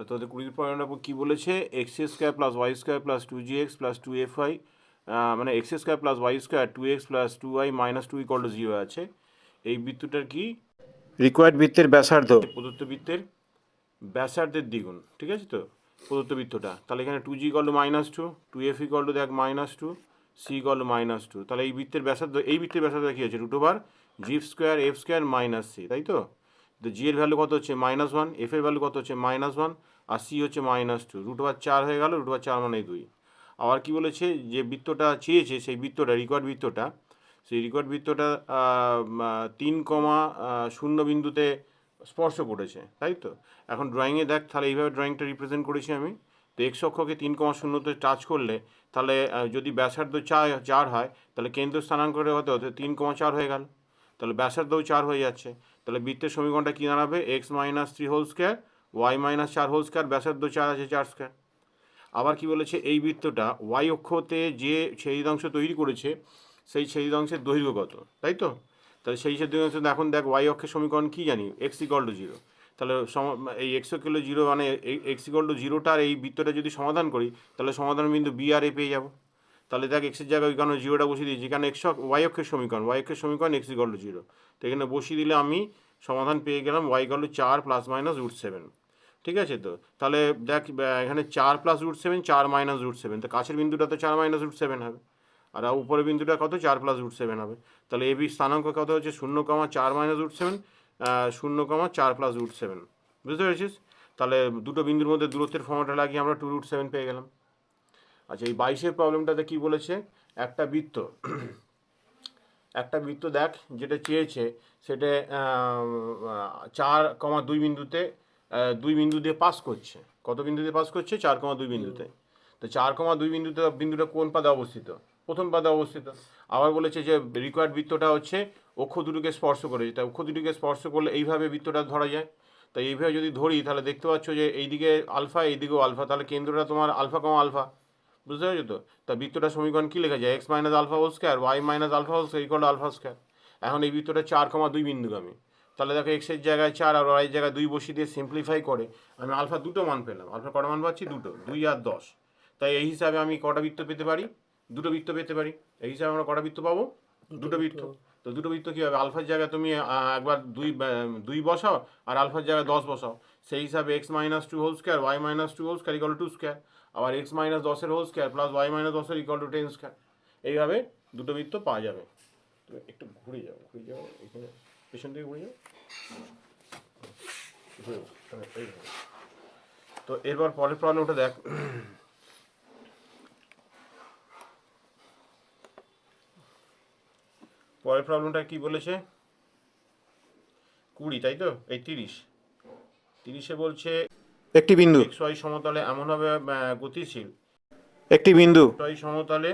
তাহলে তোদের কুড়ির পয়েন্ট কী বলেছে? X square plus Y square plus two G X plus two F Y মানে X square plus Y square two X plus two Y minus two equal to zero আছে। এই বৃত্তটার কি? Required বৃত্তের ব্যাসার্ধ। প্রদত্ত বৃত্তের ব্যাসার্ধের দ্বিগুণ ঠিক আছে তো? প্রদত্ত বৃত্তটা। তাহলে এখানে two G equal to minus two two F equal to দেখ minus two C equal to minus two তাহলে এই বৃত্তের ব্যাসার্ধ এই বৃত্তের ব্যাসার্ধ কী আছে root over G square F square minus C তাই তো? তো জি এর ভ্যালু কত হচ্ছে? মাইনাস ওয়ান এফ এর ভ্যালু কত হচ্ছে? মাইনাস ওয়ান আর সি হচ্ছে মাইনাস টু রুট ওভার চার হয়ে গেল রুট ওভার চার মানে দুই। আবার কি বলেছে? যে বৃত্তটা চেয়েছে, সেই বৃত্তটা রিকোয়ার্ড বৃত্তটা, সেই রিকোয়ার্ড বৃত্তটা তিন কমা শূন্য বিন্দুতে স্পর্শ করেছে, তাই তো? এখন ড্রয়িংয়ে দেখ, তাহলে এইভাবে ড্রয়িংটা রিপ্রেজেন্ট করেছি আমি। তো এক্স অক্ষকে তিন কমা শূন্যতে টাচ করলে, তাহলে যদি ব্যাসার্ধ চার চার হয়, তাহলে কেন্দ্র স্থানাঙ্করে হতে হতে তিন কমা চার হয়ে গেল। তাহলে ব্যাসার্ধও চার হয়ে যাচ্ছে। তাহলে বৃত্তের সমীকরণটা কী দাঁড়াবে? X minus three whole square Y minus চার হোল স্কোয়ার ব্যাসার্ধ চার আছে চার স্কোয়ার আবার কি বলেছে? এই বৃত্তটা ওয়াই অক্ষতে যে ছেদিদাংশ তৈরি করেছে, সেই ছেদিদাংশের দৈর্ঘ্য কত? তাই তো? তাহলে সেই ছেদিদাংশ, এখন দেখ ওয়াই অক্ষের সমীকরণ কী জানি? এক্স ইকল টু জিরো তাহলে সম- এই এক্স ইকল টু জিরো মানে এক্স ইকল টু জিরোটার এই বৃত্তটা যদি সমাধান করি, তাহলে সমাধান বিন্দু বি আর এ পেয়ে যাব। তাহলে দেখ এক্সের জায়গায় ওইখানে জিরোটা বসিয়ে দিয়েছি। এখানে এক্স ওয়াই অক্ষের সমীকরণ ওয়াই অক্ষের সমীকরণ এক্স ইকল টু জিরো তো এখানে বসিয়ে দিলে আমি সমাধান পেয়ে গেলাম ওয়াই ইকল টু চার প্লাস মাইনাস রুট সেভেন ঠিক আছে তো? তাহলে দেখ এখানে চার প্লাস রুট সেভেন চার মাইনাস রুট সেভেন তো কাছের বিন্দুটা তো চার মাইনাস রুট সেভেন হবে। আর উপরের বিন্দুটা কত? চার প্লাস রুট সেভেন হবে। তাহলে এবি স্থানাঙ্ক কত হচ্ছে? শূন্য কমা চার মাইনাস রুট সেভেন শূন্য কমা চার প্লাস রুট সেভেন বুঝতে পেরেছিস? তাহলে দুটো বিন্দুর মধ্যে দূরত্বের ফর্মটা লাগিয়ে আমরা টু রুট সেভেন পেয়ে গেলাম। আচ্ছা এই বাইশের প্রবলেমটাতে কি বলেছে? একটা বৃত্ত। একটা বৃত্ত দেখ, যেটা চেয়েছে, সেটা চার কমা দুই বিন্দুতে দুই বিন্দু দিয়ে পাস করছে। কত বিন্দু দিয়ে পাস করছে? চার কমা দুই বিন্দুতে। তো চার কমা দুই বিন্দুতে, বিন্দুটা কোন পাদে অবস্থিত? প্রথম পাদে অবস্থিত। আবার বলেছে যে রিকোয়ার্ড বৃত্তটা হচ্ছে অক্ষ দুটোকে স্পর্শ করে। তা অক্ষ দুটোকে স্পর্শ করলে এইভাবে বৃত্তটা ধরা যায়। তো এইভাবে যদি ধরি, তাহলে দেখতে পাচ্ছ যে এইদিকে আলফা, এইদিকেও আলফা। তাহলে কেন্দ্রটা তোমার আলফা কমা আলফা। বুঝতে পেরেছ তো? তা বৃত্তটা সমীকরণ কী লেখা যায়? X minus alpha whole square Y minus alpha whole square alpha square. এখন এই বৃত্তটা চার কমা দুই বিন্দুগামী। তাহলে দেখো এক্সের জায়গায় চার আর ওয়াইয়ের জায়গায় দুই বসিয়ে দিয়ে সিম্পলিফাই করে আমি আলফা দুটো মান পেলাম। আলফা কটা মান পাচ্ছি? দুটো দুই আর দশ। তাই এই হিসাবে আমি কটা বৃত্ত পেতে পারি? দুটো বৃত্ত পেতে পারি। এই হিসাবে আমরা কটা বৃত্ত পাবো? দুটো বৃত্ত। তো দুটো বৃত্ত কী হবে? আলফার জায়গায় তুমি একবার দুই দুই বসাও আর আলফার জায়গায় দশ বসাও। সেই হিসাবে X minus two whole square Y minus two whole square equal two square আবার এক্স মাইনাস দশের whole square plus Y minus দশের ইকাল টু টেন স্কোয়ার এইভাবে দুটো বৃত্ত পাওয়া যাবে। একটু ঘুরে যাও ঘুরে যাও এখানে পেছন থেকে ঘুরে যাও ঘুরে যাও, হ্যাঁ, এইভাবে। তো এরপর পরের প্রবলেম ওটা দেখ। পরের প্রবলেমটা কি বলেছে? কুড়ি তাই তো? এই তিরিশ। তিরিশে বলছে একটি বিন্দু। ওয়াই সমতলে এমনভাবে গতিশীল। একটি বিন্দু। ওয়াই সমতলে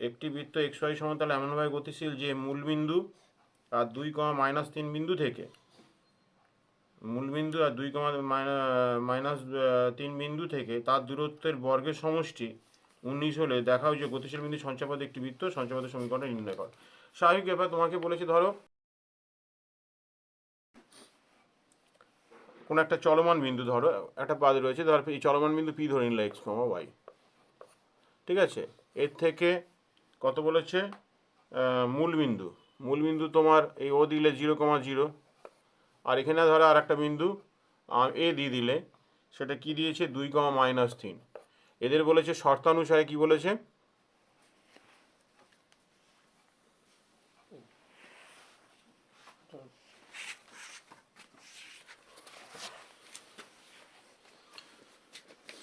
একটি বৃত্ত এক্স ওয়াই সমতলে এমনভাবে গতিশীল যে মূল বিন্দু আর দুই কমা মাইনাস তিন বিন্দু থেকে। মূল বিন্দু আর দুই কমা মাইনাস তিন বিন্দু থেকে তার দূরত্বের বর্গের সমষ্টি উনিশ হলে দেখাও যে গতিশীল বিন্দু সঞ্চাপদ একটি বৃত্ত সঞ্চাপদের সমীকরণটা নির্ণয় কর স্বাভাবিক ব্যাপার তোমাকে বলেছে ধরো কোনো একটা চলমান বিন্দু ধরো একটা পাদ রয়েছে ধর এই চলমান বিন্দু পি ধরে নিল এক্স কমা ওয়াই ঠিক আছে? এর থেকে কত বলেছে? আহ, মূল বিন্দু তোমার এই ও দিলে জিরো কমা জিরো। আর এখানে ধরো আর একটা বিন্দু এ দিয়ে দিলে, সেটা কি দিয়েছে? দুই কমা মাইনাস তিন। এদের বলেছে শর্তানুসারে কি বলেছে?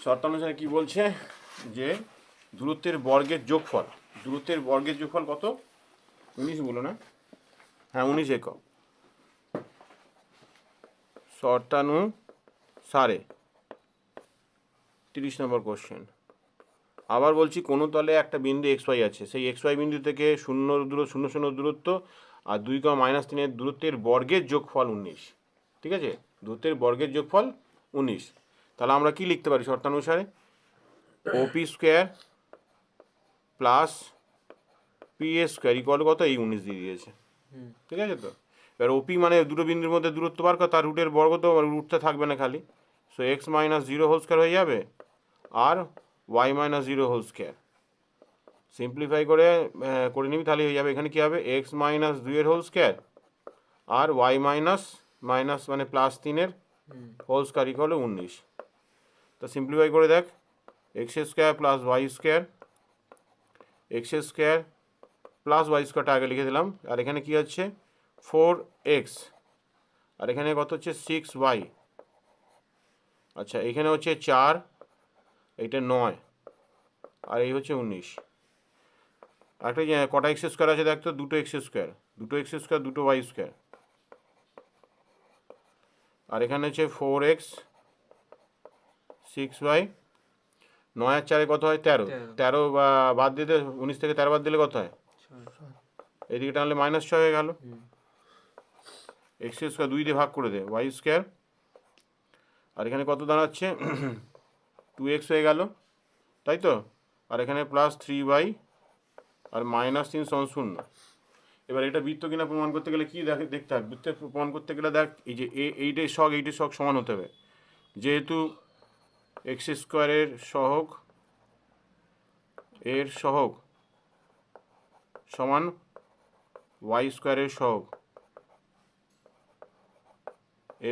শর্তানুসারে কি বলছে? যে দূরত্বের বর্গের যোগফল, দূরত্বের বর্গের যোগফল কত? উনিশ বলো না। হ্যাঁ উনিশ একক। শর্তানুসারে তিরিশ নম্বর কোশ্চেন আবার বলছি কোনো তলে একটা বিন্দু এক্স ওয়াই আছে। সেই এক্স ওয়াই বিন্দু থেকে শূন্য দূর শূন্য শূন্য দূরত্ব আর দুই কমা মাইনাস তিনের দূরত্বের বর্গের যোগফল উনিশ। ঠিক আছে? দূরত্বের বর্গের যোগফল উনিশ। তাহলে আমরা কি লিখতে পারি শর্তানুসারে OP square plus P A square equal কত? এই উনিশ দিয়ে দিয়েছে। ঠিক আছে তো? এবার ওপি মানে দুটো বিন্দুর মধ্যে দূরত্ব বার কর তার রুটের বর্গ তো রুটটা থাকবে না খালি। So X minus zero whole square হয়ে যাবে আর Y minus zero whole square simplify করে করে নিবি তাহলে হয়ে যাবে। এখানে কী হবে? এক্স মাইনাস দুইয়ের হোল স্কোয়ার আর ওয়াই মাইনাস মাইনাস মানে প্লাস তিনের হোল স্কোয়ার ইকুয়াল উনিশ। তো সিম্পলিফাই করে দেখ। X square plus Y square X square plus Y স্কোয়ারটা আগে লিখে দিলাম। আর এখানে কি হচ্ছে? ফোর এক্স আর এখানে কত হচ্ছে? সিক্স ওয়াই আচ্ছা এখানে হচ্ছে চার এইটা নয় আর এই হচ্ছে উনিশ। একটা কটা এক্স স্কোয়ার আছে দেখ তো? দুটো এক্স স্কোয়ার দুটো এক্স স্কোয়ার দুটো ওয়াই স্কোয়ার আর এখানে হচ্ছে ফোর এক্স সিক্স ওয়াই নয় আর চারে কত হয়? তেরো। তেরো। বাদ দিতে উনিশ থেকে তেরো বাদ দিলে কত হয়? এদিকে টানলে মাইনাস ছয় হয়ে গেল। এক্স স্কোয়ার দুই দিয়ে ভাগ করে দে ওয়াই স্কোয়ার আর এখানে কত দাঁড়াচ্ছে? টু এক্স হয়ে গেল তাই তো? আর এখানে প্লাস থ্রি ওয়াই আর মাইনাস তিন সমান শূন্য। এবার এটা বৃত্ত কিনা প্রমাণ করতে গেলে কী দেখে দেখতে হবে? বৃত্তের প্রমাণ করতে গেলে দেখ এই যে এ এইটের শখ এইটের শখ সমান হতে হবে। যেহেতু এক্স স্কোয়ারের সহগ এর সহগ সমান ওয়াই স্কোয়ারের সহগ।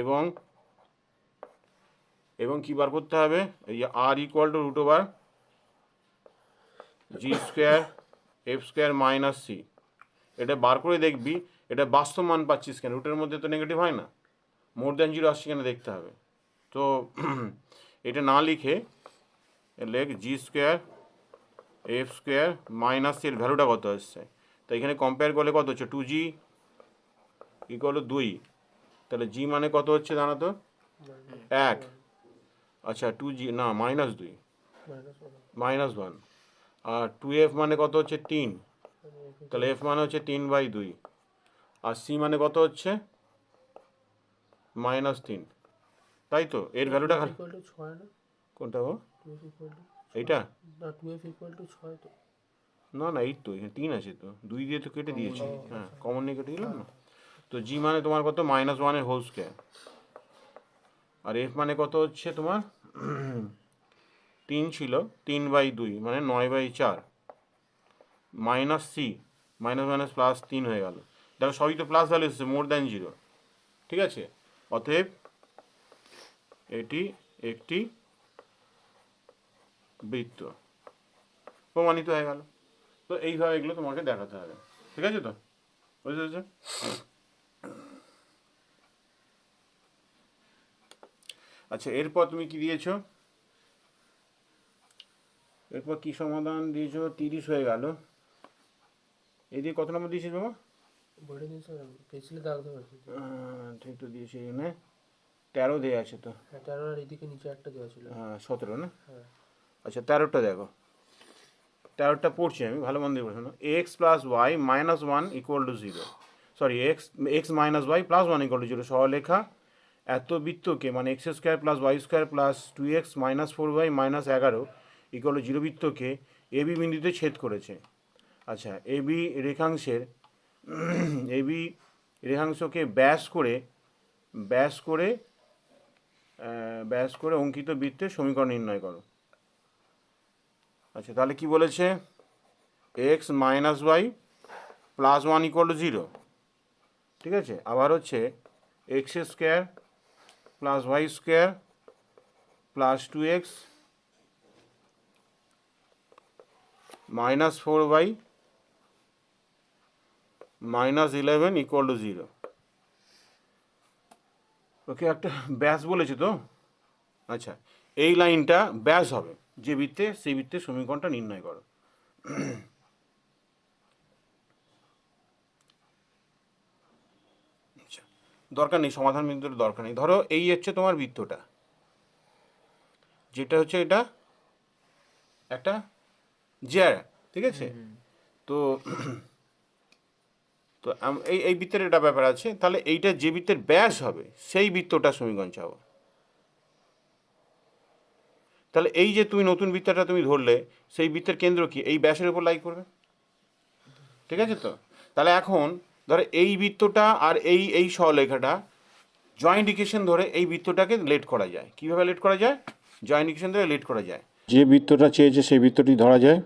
এবং এবং কি বার করতে হবে? এই R equal to root over G square F square minus C এটা বার করে দেখবি, এটা বাস্তব মান পাচ্ছিস কেন? রুটের মধ্যে তো নেগেটিভ হয় না। মোর দ্যান জিরো আসছে কেন দেখতে হবে। তো, এটা না লিখে লেখ g square f square minus এর ভ্যালুটা কত আসছে? তো এখানে কম্পেয়ার করলে কত হচ্ছে? টু জি ইকুয়াল দুই। তাহলে জি মানে কত হচ্ছে জানো তো? এক। আচ্ছা টু জি না মাইনাস দুই। মাইনাস ওয়ান আর টু এফ মানে কত হচ্ছে? তিন। তাহলে এফ মানে হচ্ছে তিন বাই দুই। আর সি মানে কত হচ্ছে? মাইনাস তিন। তাই তো? এর ভ্যালুটা কোনটা ও এইটা? না টু এফ ইকুয়াল টু ছয় তো। না না এই তো এখানে তিন আছে তো। দুই দিয়ে তো কেটে দিয়েছি। হ্যাঁ কমন নিয়ে কেটে দিলাম না? তো জি মানে তোমার কত? মাইনাস ওয়ানের হোল স্কোয়ার আর এফ মানে কত হচ্ছে তোমার? তিন ছিল তিন বাই দুই মানে নয় বাই চার। Minus c minus minus plus তিন হয়ে গেল। দেখো সবই তো প্লাস ভ্যালু এসেছে মোর দ্যান জিরো ঠিক আছে? অতএব এটি একটি বৃত্ত। প্রমাণিত হয়ে গেল। তো এইভাবে এগুলো তোমাকে দেখাতে হবে। ঠিক আছে তো? বুঝতে পেরেছ? আচ্ছা এরপর তুমি কি দিয়েছ? এরপর কি সমাধান দিয়েছ? তিরিশ হয়ে গেল। এদিকে কত নম্বর দিয়েছিস বাবা? ঠিক তো দিয়েছি। এখানে তেরো দেওয়া আছে তো। হ্যাঁ তেরো আর এদিকে নিচে একটা দেওয়া ছিল। হ্যাঁ সতেরো না? হ্যাঁ। আচ্ছা তেরোটা দেখো। তেরোটা পড়ছি আমি, ভালো মন্দির বলছি x plus Y minus one equal to zero sorry x x minus y plus one equal to zero সহলেখা, এত বৃত্তকে মানে x square plus Y square plus two x minus four y minus এগারো ইকুয়াল জিরো বৃত্তকে এবি বিন্দুতে ছেদ করেছে। আচ্ছা AB রেখাংশের AB রেখাংশকে ব্যাস করে ব্যাস করে ব্যাস করে অঙ্কিত বৃত্তের সমীকরণ নির্ণয় করো। আচ্ছা তাহলে কি বলেছে? X minus y plus one equal to zero ঠিক আছে? আবার হচ্ছে x square plus y square plus two x minus four y minus eleven equal to zero okay, একটা ব্যাস বলেছে তো? আচ্ছা এই লাইনটা ব্যাস হবে। যে বৃত্তে সেই বৃত্তের সমীকরণটা নির্ণয় করো। আচ্ছা দরকার নেই সমাধান বিন্দুর দরকার নেই। ধরো এই হচ্ছে তোমার বৃত্তটা। যেটা হচ্ছে এটা একটা জ্যার ঠিক আছে? তো তো এই এই বৃত্তের এটা ব্যাপার আছে। তাহলে এইটা যে বৃত্তের ব্যাস হবে সেই বৃত্তটা সমীকরণ চাবো তাহলে এই যে তুমি নতুন বৃত্তটা তুমি ধরলে, সেই বৃত্তের কেন্দ্র কি? এই ব্যাসের উপর লাই করবে? ঠিক আছে তো? তাহলে এখন ধরো এই বৃত্তটা আর এই এই সরলেখাটা জয়েন্ট ইকুয়েশন ধরে এই বৃত্তটাকে লেট করা যায়। কীভাবে লেট করা যায়? জয়েন্ট ইকুয়েশন ধরে লেট করা যায়। যে বৃত্তটা চেয়েছে সেই বৃত্তটি ধরা যায়।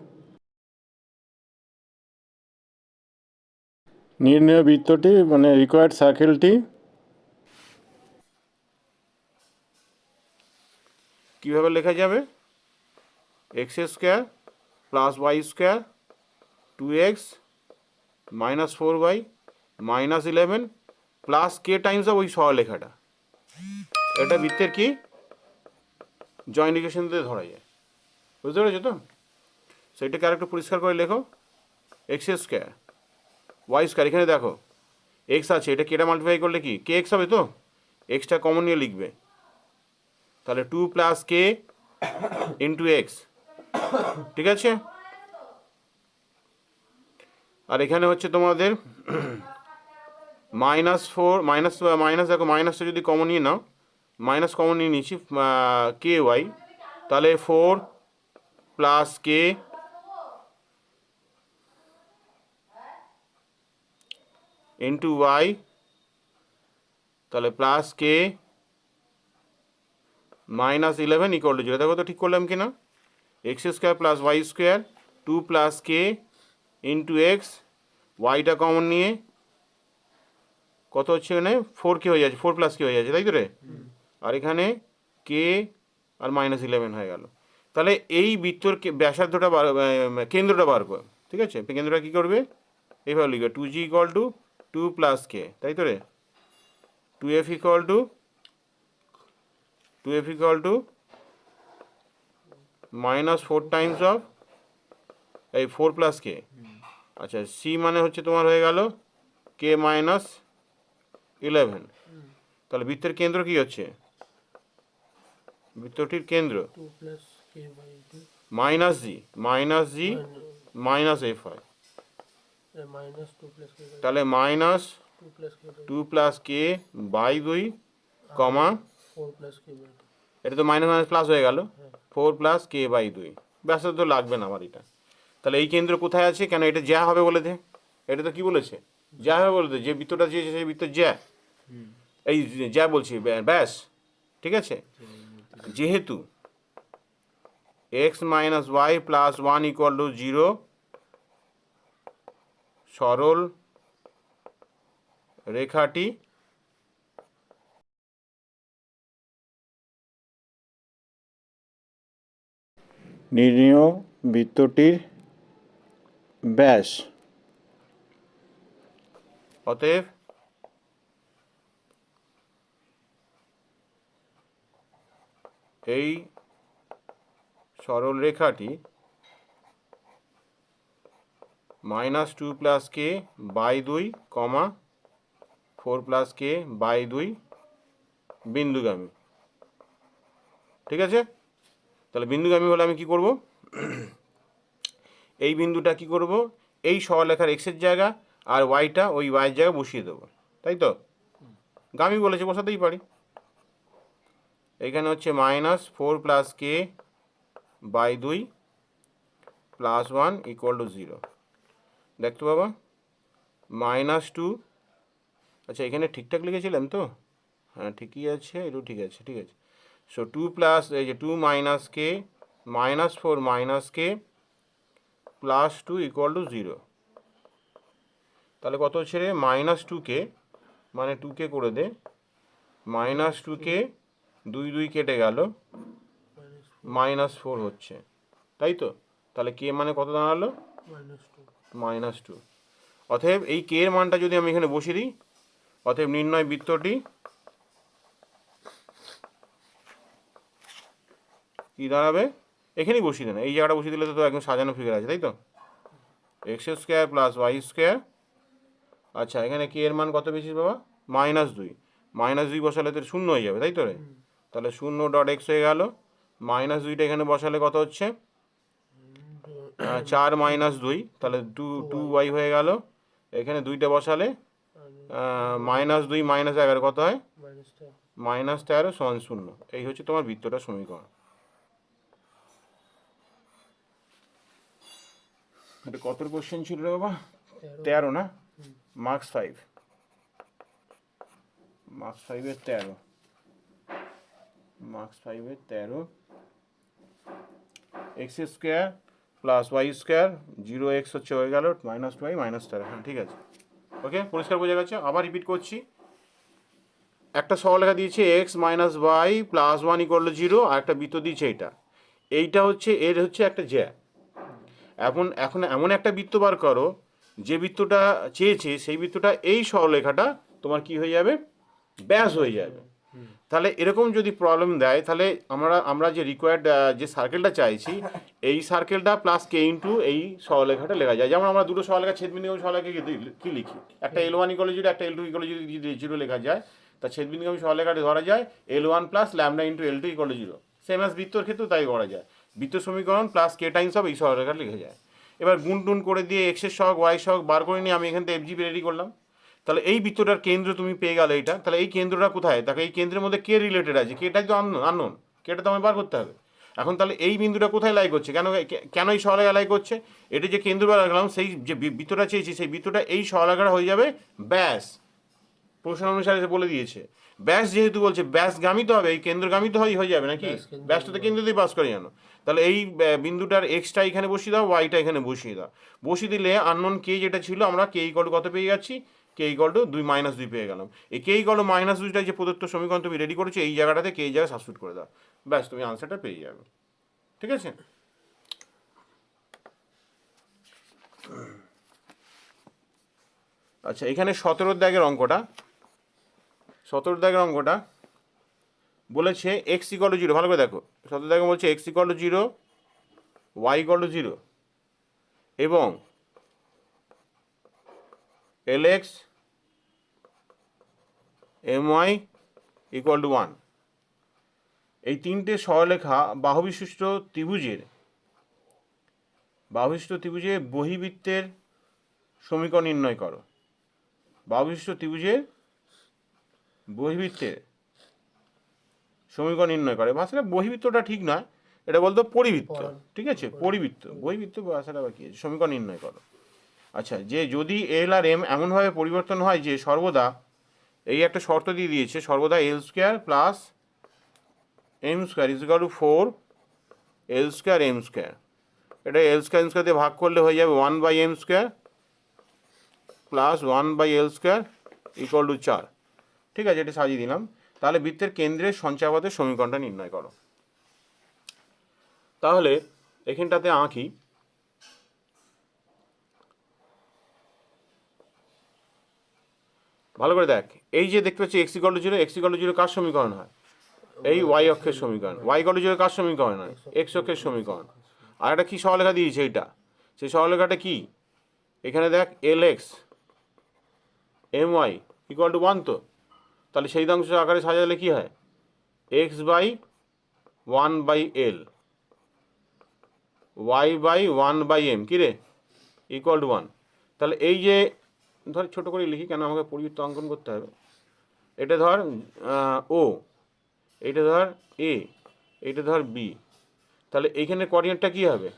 নির্ণয় বৃত্তটি মানে রিকোয়ার্ড সার্কেলটি কীভাবে লেখা যাবে? X square plus y square two x minus four y minus eleven plus k times of ওই সরলেখাটা এটা বৃত্তের কি? জয়েন্ট ইকুয়েশন দিয়ে ধরা যায়। বুঝতে পেরেছ তো? সেইটাকে আরেকটু পরিষ্কার করে লেখো। এক্স স্কোয়ার ওয়াই স্কোয়ার এখানে দেখো এক্স আছে, এটা কেটা মাল্টিপ্লাই করলে কি? কে এক্স হবে তো? এক্সটা কমন নিয়ে লিখবে। তাহলে two plus k into x ঠিক আছে? আর এখানে হচ্ছে তোমাদের মাইনাস ফোর মাইনাস মাইনাস দেখো মাইনাসটা যদি কমন নিয়ে নাও মাইনাস কমন নিয়ে নিচ্ছি কে ওয়াই তাহলে four plus k into y তাহলে plus k minus eleven equal to zero দেখো তো ঠিক করলাম কি না x square plus y square two plus k into x ওয়াইটা common নিয়ে কত হচ্ছে এখানে? ফোর কে হয়ে যাচ্ছে ফোর প্লাস কে হয়ে যাচ্ছে তাই তো রে? আর এখানে কে আর মাইনাস ইলেভেন হয়ে গেল। তাহলে এই বৃত্তর ব্যাসার্ধটা বার কেন্দ্রটা বার করে ঠিক আছে? কেন্দ্রটা কী করবে? এইভাবে লিখবে two g equal to two plus k তাই তো রে? Two f equal to two f equal to minus four times of এই ফোর প্লাস কে। আচ্ছা সি মানে হচ্ছে তোমার হয়ে গেল কে মাইনাস ইলেভেন। তাহলে বৃত্তের কেন্দ্র কি হচ্ছে? বৃত্তটির কেন্দ্র। Minus g minus g minus f by তাহলে minus two plus k by দুই কমা এটা তো মাইনাস মাইনাস প্লাস হয়ে গেল। ফোর প্লাস কে বাই দুই। ব্যাস তো লাগবে না আমার এটা। তাহলে এই কেন্দ্র কোথায় আছে? কেন এটা যা হবে বলে দে। এটা তো কি বলেছে? যা হবে বলে দে। যে বৃত্তটা চেয়েছে সেই বৃত্ত যা। এই যা বলছি ব্যা- ব্যাস। ঠিক আছে? যেহেতু x minus y plus one equal to zero সরল রেখাটি নির্ণীয় বৃত্তটির ব্যাস। অতএব এই সরল রেখাটি minus two plus k by দুই comma four plus k by দুই বিন্দুগামী। ঠিক আছে? তাহলে বিন্দুগামী হলে আমি কি করব? এই বিন্দুটা কি করব? এই সরলেখার এক্সের জায়গা আর ওয়াইটা ওই ওয়াইয়ের জায়গায় বসিয়ে দেবো। তাই তো? গামি বলেছে, বসাতেই পারি। এখানে হচ্ছে minus four plus k by দুই plus one equal to zero দেখতো বাবা মাইনাস টু আচ্ছা এখানে ঠিকঠাক লিখেছিলাম তো? হ্যাঁ ঠিকই আছে, এটাও ঠিক আছে ঠিক আছে। সো টু প্লাস এই যে two minus k minus four minus k plus two equal to zero তাহলে কত হচ্ছে রে? মাইনাস টু কে মানে টু কে করে দে। মাইনাস টু কে দুই দুই কেটে গেল। মাইনাস ফোর হচ্ছে। তাই তো? তাহলে কে মানে কত দাঁড়াল? মাইনাস টু মাইনাস টু অতএব এই কে এর মানটা যদি আমি এখানে বসিয়ে দিই অতএব নির্ণয় বৃত্তটি কি দাঁড়াবে? এখানেই বসিয়ে দেন। এই জায়গাটা বসিয়ে দিলে তো একদম সাজানো ফিগার আছে তাই তো? X square plus y square আচ্ছা এখানে কে এর মান কত বেশি বাবা? মাইনাস দুই। মাইনাস দুই বসালে তো শূন্য হয়ে যাবে তাই তো রে? তাহলে শূন্য ডট এক্স হয়ে গেল। মাইনাস দুইটা এখানে বসালে কত হচ্ছে? চার মাইনাস দুই। তাহলে টু টু ওয়াই হয়ে গেল। এখানে দুইটা বসালে মাইনাস দুই মাইনাস এগারো কত হয়? মাইনাস তেরো সমান শূন্য। এই হচ্ছে তোমার বৃত্তটা সমীকরণ। এটা কত কোশ্চেন ছিল রে বাবা? তেরো। না? মার্কস ফাইভ মার্কস ফাইভের তেরো। মার্কস ফাইভের তেরো। X square plus y square zero x হচ্ছে হয়ে গেল মাইনাস টু ওয়াই মাইনাস তেরো। হ্যাঁ ঠিক আছে। ওকে পরিষ্কার বোঝা গেছে? আবার রিপিট করছি। একটা সরলরেখা দিয়েছে x minus y plus one equal zero আর একটা বৃত্ত দিয়েছে এইটা। এইটা হচ্ছে এর হচ্ছে একটা জ্যা। এখন এখন এমন একটা বৃত্ত বার করো, যে বৃত্তটা চেয়েছে, সেই বৃত্তটা এই সরলরেখাটা তোমার কি হয়ে যাবে? ব্যাস হয়ে যাবে। তাহলে এরকম যদি প্রবলেম দেয়, তাহলে আমরা আমরা যে রিকোয়ার্ড যে সার্কেলটা চাইছি, এই সার্কেলটা প্লাস কে ইন্টু এই সরলরেখাটা লেখা যায়। যেমন আমরা দুটো সরলরেখা ছেদবিন্দু সরলরেখা কি লিখি? একটা এল ওয়ান ইকোলো জিরো একটা এল টু ইকোলো যদি জিরো লেখা যায়, তা ছেদবিন্দুগামী সরলরেখাটা ধরা যায় L one plus lambda into L two equal zero same as বৃত্তর ক্ষেত্রেও তাই করা যায়। বৃত্ত সমীকরণ প্লাস কে টাইমস অফ এই সরলরেখা লিখে যায়। এবার গুণ টুন করে দিয়ে এক্সের সহগ ওয়াই সহগ বার করে নিয়ে আমি এখান থেকে এফজিপি রেডি করলাম। তাহলে এই বৃত্তটার কেন্দ্র তুমি পেয়ে গেলে এটা তাহলে এই কেন্দ্রটা কোথায়? তাকে এই কেন্দ্রের মধ্যে কে রিলেটেড আছে। কেটাই তো আননোন আননোন কেটা তো আমায় বার করতে হবে। এখন তাহলে এই বিন্দুটা কোথায় লাই করছে? কেন কেন এই সহলেখা লাই করছে? এটা যে কেন্দ্র বার রাখলাম সেই যে বৃত্তটা চেয়েছি সেই বৃত্তটা এই সহলেখাটা হয়ে যাবে ব্যাস। প্রশ্ন অনুসারে সে বলে দিয়েছে। ব্যাস যেহেতু বলছে ব্যাস গামিত হবে এই কেন্দ্রগামিত হয় হয়ে যাবে নাকি? ব্যাস ব্যাসটা তো কেন্দ্র দিয়ে পাস করে জানো তাহলে এই বিন্দুটার এক্সটা এখানে বসিয়ে দাও ওয়াইটা এখানে বসিয়ে দাও। বসিয়ে দিলে আননোন কে যেটা ছিল, আমরা কে ইকল কত পেয়ে যাচ্ছি? কে ইকল টু দুই মাইনাস দুই পেয়ে গেলাম। এই কে ইকল মাইনাস দুইটা যে প্রদত্ত সমীকরণ তুমি রেডি করেছ, এই জায়গাটাতে কে জায়গায় সাবস্টিট করে দাও। ব্যাস, তুমি আনসারটা পেয়ে যাবে। ঠিক আছে? আচ্ছা এখানে সতেরোর দাগের অঙ্কটা সতেরোর দাগের অঙ্কটা বলেছে এক্স ইকল জিরো ভালো করে দেখো। দাগে বলছে x equal zero y equal zero এবং l x m y equal to one এই তিনটে সরলেখা বাহুবিশিষ্ট ত্রিভুজের বাহুবিশিষ্ট ত্রিভুজের বহিবৃত্তের সমীকরণ নির্ণয় করো। বাহুবিশিষ্ট ত্রিভুজের বহিবৃত্তের সমীকরণ নির্ণয় করে ভাষাটা বহিবৃত্তটা ঠিক নয় এটা বলতো পরিবৃত্ত ঠিক আছে? পরিবৃত্ত বহিবৃত্ত ভাষাটা বাকি আছে? সমীকরণ নির্ণয় করো। আচ্ছা যে যদি এল আর এম এমনভাবে পরিবর্তন হয় যে সর্বদা এই একটা শর্ত দিয়ে দিয়েছে সর্বদা l square plus m square is to four l square m square এটা এল স্কোয়ার এম স্কোয়ার দিয়ে ভাগ করলে হয়ে যাবে one by m square plus one by l square equal to চার। ঠিক আছে এটা সাজিয়ে দিলাম। তাহলে বৃত্তের কেন্দ্রের সঞ্চয়পথের সমীকরণটা নির্ণয় করো। তাহলে এখানটাতে আঁকি ভালো করে দেখ, এই যে দেখতে পাচ্ছি x equal zero x equal zero কার সমীকরণ হয়? এই ওয়াই অক্ষের সমীকরণ। ওয়াই ইকল জিরো কার সমীকরণ হয়? এক্স অক্ষের সমীকরণ। আর একটা কী সরলেখা দিয়েছে এইটা? সেই সরলেখাটা কি? এখানে দেখ l x m y equal to one তো। তাহলে সেই অংশ আকারে সাজালে কি হয়? X by one by l y by one by m কী রে? ইকুয়াল টু ওয়ান তাহলে এই যে, ধর ছোটো করে লিখি কেন আমাকে পরিবৃত্ত অঙ্কন করতে হবে। এটা ধর ও এটা ধর এ এটা ধর বি তাহলে এইখানে কোঅর্ডিনেটটা কী হবে?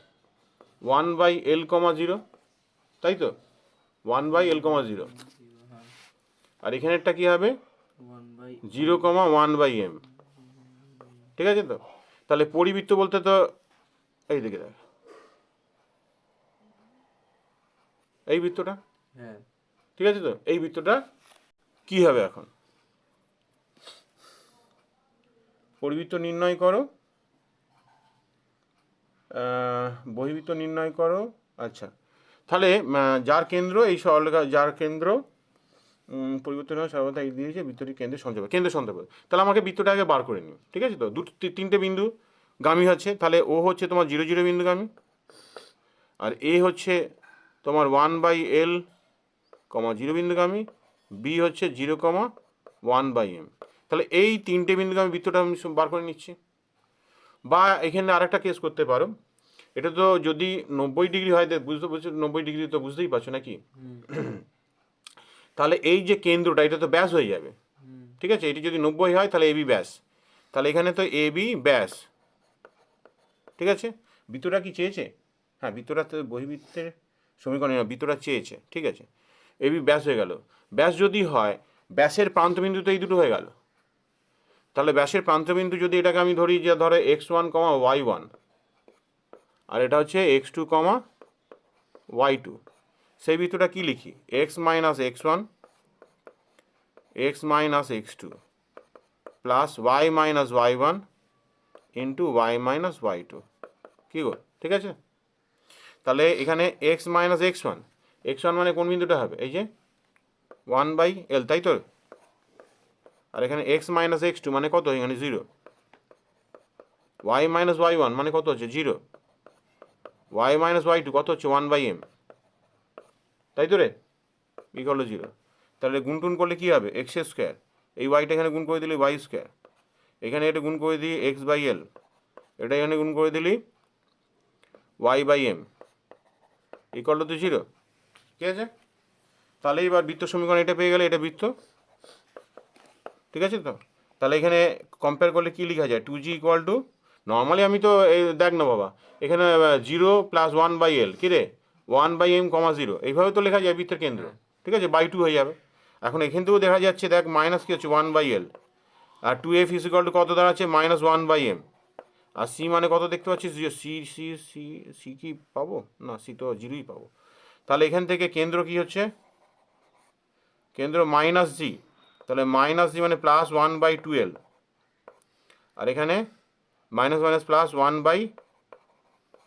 One by l comma zero তাই তো? One by l comma zero আর এখানেরটা কী হবে? Zero comma one by m. ঠিক আছে তো? তাহলে পরিবৃত্ত বলতে তো এই দিকে দেখ। এই বৃত্তটা? হ্যাঁ। ঠিক আছে তো? এই বৃত্তটা কি হবে এখন? পরিবৃত্ত নির্ণয় করো। বহিবৃত্ত নির্ণয় করো। আচ্ছা। তাহলে যার কেন্দ্র এই সরলরেখা যার কেন্দ্র? পরিবর্তন হয় সর্বদা এই দিয়েছে বৃত্তটি কেন্দ্রে সঞ্চয় কেন্দ্র সঞ্চয় তাহলে আমাকে বৃত্তটা আগে বার করে নিও ঠিক আছে তো? দুটো তিনটে বিন্দু গামী হচ্ছে তাহলে ও হচ্ছে তোমার জিরো জিরো বিন্দু গামী আর এ হচ্ছে তোমার one by l comma zero বিন্দুগামী B হচ্ছে zero comma one by m. তাহলে এই তিনটে বিন্দুগামী বৃত্তটা আমি বার করে নিচ্ছি। বা এখানে আরেকটা কেস করতে পারো। এটা তো যদি নব্বই ডিগ্রি হয় বুঝতে বুঝতে নব্বই ডিগ্রি তো বুঝতেই পারছ নাকি? তাহলে এই যে কেন্দ্রটা এটা তো ব্যাস হয়ে যাবে। ঠিক আছে? এটি যদি নব্বই হয় তাহলে এবি ব্যাস। তাহলে এখানে তো এবি ব্যাস। ঠিক আছে? বৃত্তটা কি চেয়েছে? হ্যাঁ বৃত্তটা তো বহিবৃত্তের সমীকরণ বৃত্তটা চেয়েছে। ঠিক আছে? এবি ব্যাস হয়ে গেল। ব্যাস যদি হয় ব্যাসের প্রান্তবিন্দু তো এই দুটো হয়ে গেল। তাহলে ব্যাসের প্রান্তবিন্দু যদি এটাকে আমি ধরি যে ধরো x one comma y one আর এটা হচ্ছে x two comma y two. সেই বৃত্তটা কী লিখি? X minus x one x minus x two plus y minus y one into y minus y two কী গো? ঠিক আছে? তাহলে এখানে x minus x one x one মানে কোন বিন্দুটা হবে? এই যে ওয়ান বাই এল তাই তো? আর এখানে এক্স মাইনাস এক্স টু মানে কত? এখানে zero y minus y one মানে কত হচ্ছে? Zero y minus y two কত হচ্ছে? ওয়ান বাই এম তাই তো রে? ইকল জিরো তাহলে গুণ টুন করলে কী হবে? এক্স স্কোয়ার এই ওয়াইটা এখানে গুণ করে দিলি ওয়াই স্কোয়ার এখানে এটা গুণ করে দিই এক্স বাই এল এটা এখানে গুণ করে দিলি ওয়াই বাই এম ইকল তো জিরো ঠিক আছে? তাহলে এবার বৃত্ত সমীকরণ এটা পেয়ে গেলে এটা বৃত্ত। ঠিক আছে তো? তাহলে এখানে কম্পেয়ার করলে কী লেখা যায়? Two g equal to normally আমি তো দেখ না বাবা। এখানে zero plus one by l কী রে? One by m comma zero. এইভাবে তো লেখা যায় বৃত্তের কেন্দ্র। ঠিক আছে বাই টু হয়ে যাবে। এখন এখান থেকেও দেখা যাচ্ছে দেখ মাইনাস কী হচ্ছে? One by l R two f is equal to কত দাঁড়াচ্ছে? মাইনাস ওয়ান বাই এম আর সি মানে কত দেখতে পাচ্ছিস? যে সি সি সি সি কি পাবো? না সি তো জিরোই পাবো। তাহলে এখান থেকে কেন্দ্র কি হচ্ছে? কেন্দ্র মাইনাস জি তাহলে মাইনাস জি মানে প্লাস ওয়ান বাই টুয়েলভ আর এখানে minus minus plus one by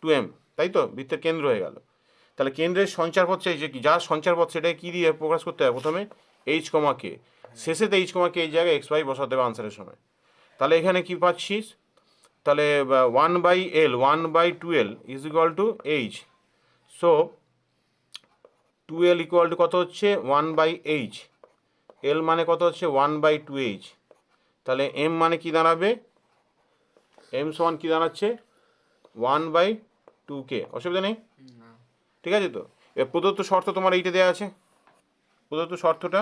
two m তাই তো? বৃত্তের কেন্দ্র হয়ে গেল। তাহলে কেন্দ্রের সঞ্চারপথ চাইছে কি? যার সঞ্চারপথ সেটাকে কী দিয়ে প্রকাশ করতে হবে প্রথমে এইচ কমা কে শেষেতে এইচ কমা কে এই জায়গায় এক্স ওয়াই বসাতে হবে আনসারের সময়। তাহলে এখানে কি পাচ্ছিস? তাহলে one by l one by twelve is equal to h so twelve equal to কত হচ্ছে? ওয়ান বাই এইচ এল মানে কত হচ্ছে? ওয়ান বাই টু এইচ তাহলে এম মানে কি দাঁড়াবে? এম সমান কি দাঁড়াচ্ছে? ওয়ান বাই টু কে অসুবিধা নেই? ঠিক আছে তো? এবার প্রদত্ত শর্ত তোমার এইটা দেওয়া আছে। প্রদত্ত শর্তটা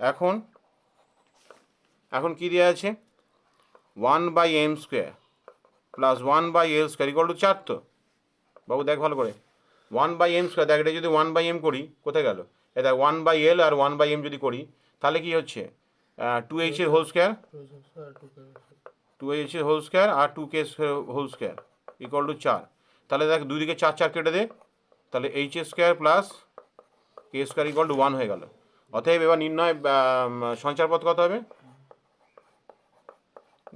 এখন এখন কি দেওয়া আছে? One by m square plus one by l square equal to চার তো? বাবু দেখ ভালো করে। ওয়ান বাই এম স্কোয়ার দেখ এটা যদি ওয়ান বাই এম করি, কোথায় গেল? এ দেখ ওয়ান বাই এল আর ওয়ান বাই এম যদি করি, তাহলে কি হচ্ছে? টু এইচের হোল স্কোয়ার টু এইচের whole square R two k whole square equal to চার। তাহলে দেখ, দুই দিকে চার চার কেটে দে। তাহলে h square plus k square equal to one হয়ে গেল। অতএব এবার নির্ণয় সঞ্চারপথ কত হবে?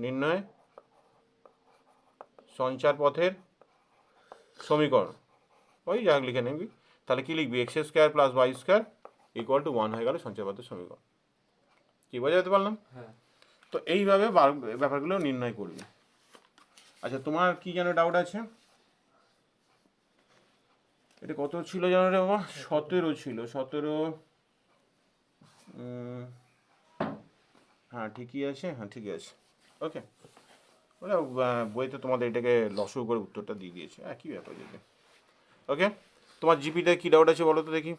নির্ণয় সঞ্চারপথের সমীকরণ। ওই যাক লিখে নিবি। তাহলে কি লিখবি? X square plus y square equal to one হয়ে গেল সঞ্চয়পত্রের সমীকরণ। কি বোঝাতে পারলাম? হ্যাঁ। তো এইভাবে ব্যাপারগুলো নির্ণয় করবি। আচ্ছা তোমার কি যেন ডাউট আছে? এটা কত ছিল জানো রে বাবা? সতেরো ছিল। সতেরো হ্যাঁ ঠিকই আছে হ্যাঁ ঠিকই আছে। ওকে ওরা বইতে তোমাদের এটাকে লসও করে উত্তরটা দিয়ে দিয়েছে। একই ব্যাপার যদি ওকে তোমার জিপিটা কী ডাউট আছে বলো তো দেখি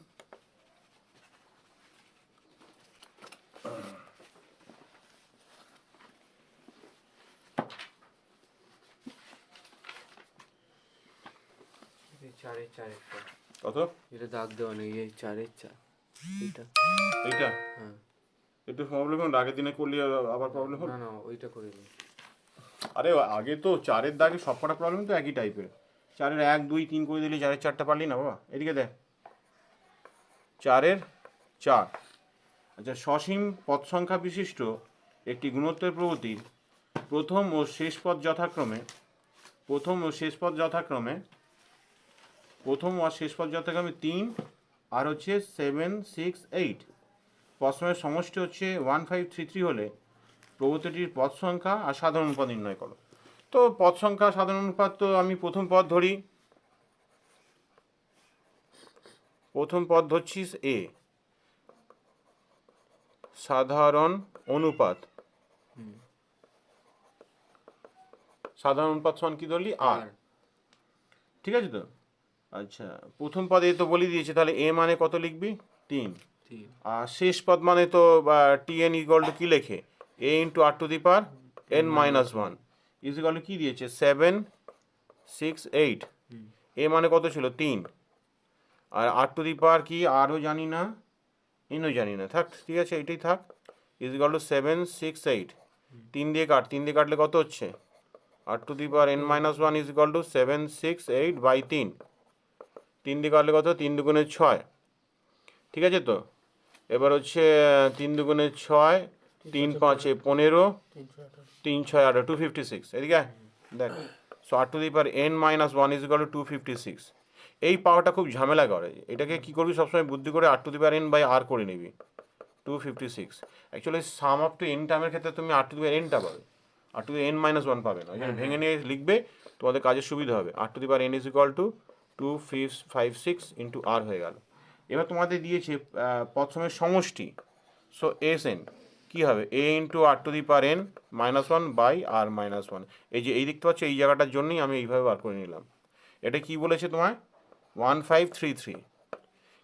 এই চারের চার একটা কত এটা দাগ দেওয়া নেই এই চারের চার এটা এইটা? হ্যাঁ। একটু প্রবলেম হলো আগের দিনে করলে আবার প্রবলেম হলো? না না ওইটা করে দিই আরে আগে তো চারের দাগে সব কটা প্রবলেম তো একই টাইপের চারের এক দুই তিন করে দিলি চারের চারটা পারলি না বাবা। এদিকে দেখ। চারের চার। আচ্ছা সসীম পদ সংখ্যা বিশিষ্ট একটি গুণোত্তর প্রগতির প্রথম ও শেষ পদ যথাক্রমে প্রথম ও শেষ পদ যথাক্রমে প্রথম ও শেষ পদ যথাক্রমে তিন আর হচ্ছে সেভেন সিক্স এইট পশ্রমের সমষ্টি হচ্ছে ওয়ান ফাইভ থ্রি থ্রি হলে প্রগতিটির পদ সংখ্যা আর সাধারণ পদ নির্ণয় করো। তো পদ সংখ্যা সাধারণ অনুপাত তো আমি প্রথম পদ ধরি। প্রথম পদ ধরছিস এ সাধারণ অনুপাত। সাধারণ অনুপাত সমান কি ধরলি? আর আর ঠিক আছে তো? আচ্ছা প্রথম পদে তো বলে দিয়েছে তাহলে এ মানে কত লিখবি? তিন। আর শেষ পদ মানে তো টি এন ইকুয়াল টু কী লেখে? A into r to the power n minus one is equal to কী দিয়েছে? সেভেন সিক্স এইট এ মানে কত ছিল? তিন। আর আর টু দি পার কি? আরও জানি না এনও জানি না। থাক ঠিক আছে এটাই থাক। Is equal to seven six eight তিন দিয়ে কাট তিন দিয়ে কাটলে কত হচ্ছে? R to the power n minus one is equal to seven six eight by তিন। তিন দিয়ে কাটলে কত? তিন দুগুণে ছয়। ঠিক আছে তো? এবার হচ্ছে তিন দুগুণে ছয়, তিন পাঁচে পনেরো, তিন ছয় আট টু ফিফটি সিক্স এদিকে। দেখ so r to the power n minus one is equal to fifty six এই পাওয়ারটা খুব ঝামেলা করে। এটাকে কী করবি সবসময় বুদ্ধি করে r to the power n by r করে নিবি। Two fifty six actually sum up to n টার্মের ক্ষেত্রে তুমি আর টু দি পার এনটা পাবে। R to the n minus one পাবে না। ভেঙে নিয়ে লিখবে, তোমাদের কাজের সুবিধা হবে। R to the power n is equal to two fif five six into r হয়ে গেল। এবার তোমাদের দিয়েছে প্রথমে সমষ্টি। সো এস এন কী হবে? A into r to the power n minus one by r minus one এই যে, এই দেখতে পাচ্ছ, এই জায়গাটার জন্যই আমি এইভাবে বার করে নিলাম। এটা কি বলেছে তোমায়? One five three three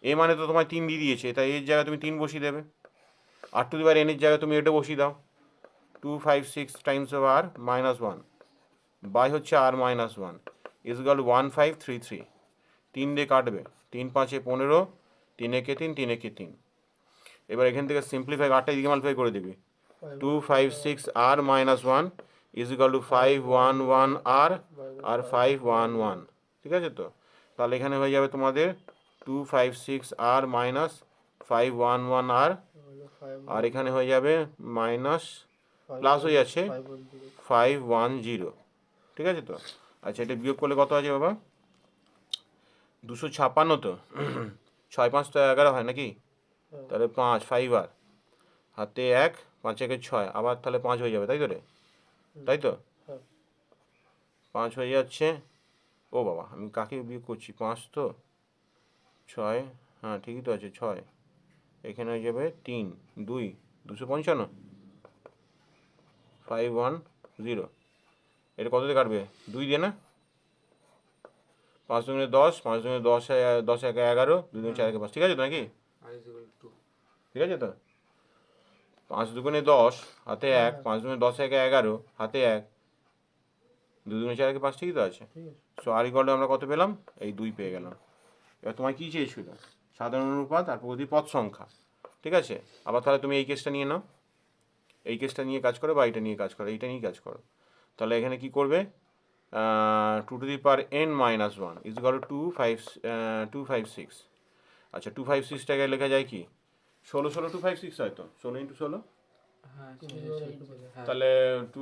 a মানে তো তোমায় তিন দিয়ে দিয়েছে। তাই এর জায়গায় তুমি তিন বসিয়ে দেবে। আর টু দি পার এনের জায়গায় তুমি এটা বসিয়ে দাও। Two five six times of r minus one by হচ্ছে r minus one is equal one five three three তিন দিয়ে কাটবে। তিন পাঁচে পনেরো তিন একে তিন তিন একে তিন। এবার এখান থেকে সিম্পলিফাই আটটা দিকে মাল্টিফাই করে দিবি। Two five six r minus one is equal to five one one r R five one one ঠিক আছে তো? তাহলে এখানে হয়ে যাবে তোমাদের two five six r minus five one one r আর এখানে হয়ে যাবে মাইনাস প্লাস হয়ে যাচ্ছে ফাইভ ওয়ান জিরো ঠিক আছে তো? আচ্ছা এটা বিয়োগ করলে কত আছে বাবা? দুশো ছাপ্পান্ন তো। ছয় পাঁচ তো এগারো হয় নাকি? তাহলে পাঁচ ফাইভ আর। হাতে এক পাঁচ একে ছয় আবার তাহলে পাঁচ হয়ে যাবে তাই তো রে? তাই তো? হ্যাঁ। পাঁচ হয়ে যাচ্ছে। ও বাবা আমি কাকে বিয়ে করছি? পাঁচ তো? ছয়? হ্যাঁ ঠিকই তো আছে ছয়। এখানে হয়ে যাবে তিন দুই দুশো পঞ্চান্ন। ফাইভ ওয়ান জিরো এটা কত দিয়ে কাটবে? দুই দিয়ে না? পাঁচ দুগুণে দশ পাঁচ দুগুণে দশ দশ একে এগারো দুই দুগুণে চার একে পাঁচ। ঠিক আছে তো নাকি? ঠিক আছে তো? পাঁচ দুগুণে দশ হাতে এক পাঁচ দুগুণে দশ একে এগারো হাতে এক। দুই দুগুণে চার একে পাঁচ ঠিকই তো আছে? সো আর ইকলটা আমরা কত পেলাম? এই দুই পেয়ে গেলাম। এবার তোমার কী চেয়েছিল? সাধারণ অনুপাত আর প্রতি পথ সংখ্যা। ঠিক আছে? আবার তাহলে তুমি এই কেসটা নিয়ে নাও। এই কেসটা নিয়ে কাজ করো বা এইটা নিয়ে কাজ করো। এইটা নিয়ে কাজ করো। তাহলে এখানে কি করবে? Two to the power n minus one is equal to five two five six আচ্ছা টু ফাইভ সিক্সটাকে লেখা যায় কি? ষোলো ষোলো টু ফাইভ সিক্স হয়তো ষোলো ইন্টু ষোলো? হ্যাঁ হ্যাঁ। তাহলে টু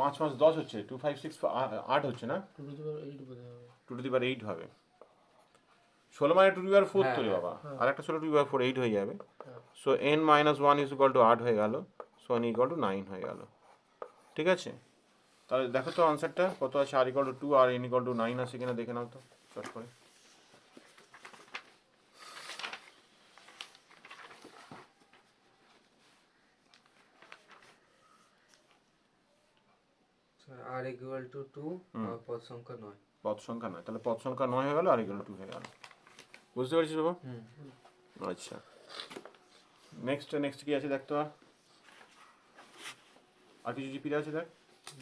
পাঁচ পাঁচ দশ হচ্ছে টু ফাইভ সিক্স আট হচ্ছে না? Two two to the power eight হবে। ষোলো মানে টু টু পার ফোর তো রে হ্যাঁ, বাবা আর একটা ষোলো টু পার ফোর এইট হয়ে যাবে। So n minus one is equal to আট হয়ে গেল। So n equal to nine হয়ে গেল। ঠিক আছে? তাহলে দেখো তো আনসারটা কত আছে? আর ইকাল টু টু আর এন ইকাল টু নাইন আছে কিনা দেখে নাও তো চট করে। আর ইকুয়াল টু টু পদ সংখ্যা নয়। পদ সংখ্যা নয় তাহলে পদ সংখ্যা নয় হয়ে গেল আর ইকাল টু হয়ে গেল। বুঝতে পারছিস বাবা? হুম। আচ্ছা। নেক্সট নেক্সট কি আছে দেখতো? আর? আর কিছু জিপির আছে দেখ?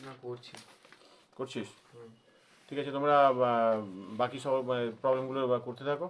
না করছি। করছিস? ঠিক আছে তোমরা বাকি সব প্রবলেমগুলো করতে থাকো।